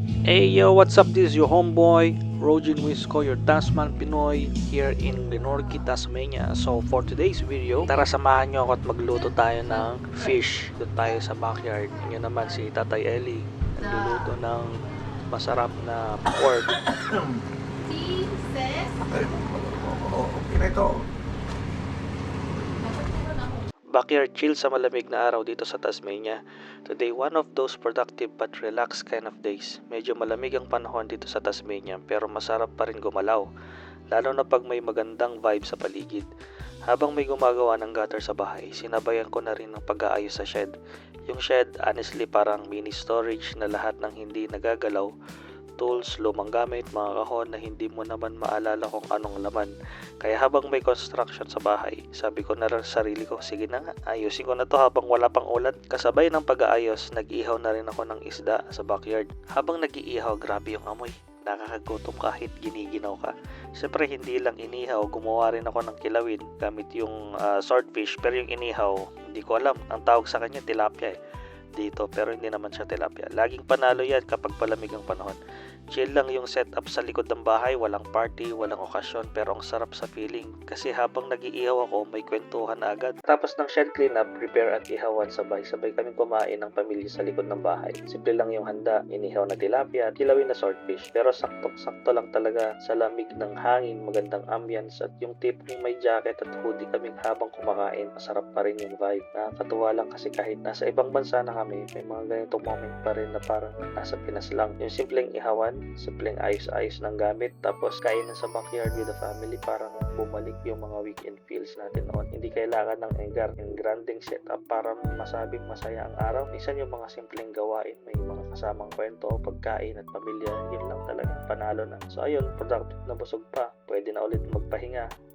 Hey yo, what's up? This is your homeboy, Rojin Wisco, your Tasman Pinoy here in Lenorqui, Tasmania. So for today's video, tara samahan nyo ako at magluto tayo ng fish. Doon tayo sa backyard. Yun naman si Tatay Eli, nagluluto ng masarap na pork. Backyard chill sa malamig na araw dito sa Tasmania. Today, one of those productive but relaxed kind of days. Medyo malamig ang panahon dito sa Tasmania pero masarap pa rin gumalaw. Lalo na pag may magandang vibe sa paligid. Habang may gumagawa ng gutter sa bahay, sinabayan ko na rin ng pag-aayos sa shed. Yung shed, honestly parang mini storage na lahat ng hindi nagagalaw. Tools, lumang gamit, mga kahon na hindi mo naman maalala kung anong laman. Kaya habang may construction sa bahay, sabi ko na rin sa sarili ko, sige na nga, ayusin ko na to habang wala pang ulan. Kasabay ng pag-aayos, nag-ihaw na rin ako ng isda sa backyard. Habang nag-iihaw, grabe yung amoy. Nakakagutom kahit giniginaw ka. Siyempre, hindi lang inihaw, gumawa rin ako ng kilawin gamit yung ah, swordfish. Pero yung inihaw, hindi ko alam. Ang tawag sa kanya, tilapia eh. Dito, pero hindi naman siya tilapia. Laging panalo yan kapag palamig ang panahon. Chill lang yung setup sa likod ng bahay, walang party, walang okasyon, pero ang sarap sa feeling. Kasi habang nag-iihaw ako, may kwentuhan agad. Tapos ng shed cleanup, prepare at ihawan sabay. Sabay kaming kumain ng pamilya sa likod ng bahay. Simple lang yung handa, inihaw na tilapia at kilawin na swordfish. Pero sakto-sakto lang talaga sa lamig ng hangin, magandang ambience at yung tipong may jacket at hoodie kaming habang kumakain. Masarap pa rin yung vibe. Nakakatuwa lang kasi kahit nasa ibang bansa na kami, may mga ganitong moment pa rin na parang nasa Pinas lang. Yung simpleng ihawan, simpleng ayos-ayos ng gamit, tapos kainan sa backyard with the family, parang bumalik yung mga weekend feels natin noon. Hindi kailangan ng engar, yung granding setup para masabing masaya ang araw. Minsan yung mga simpleng gawain, may mga kasamang kwento, pagkain at pamilya, yun lang talaga panalo na. So ayun, productive na busog pa. Pwede na ulit magpahinga.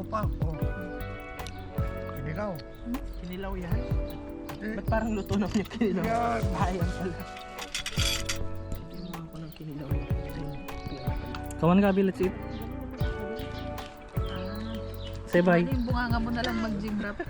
Kinilaw pa. Oh. Kinilaw. Kinilaw yan? Eh, Ba't parang luto na yung kinilaw? Yan. Sayang pala. Kinuha ko ng kinilaw yung Kawan ka, let's eat. Say bye. Yung bunganga mo na lang mag-gym rap.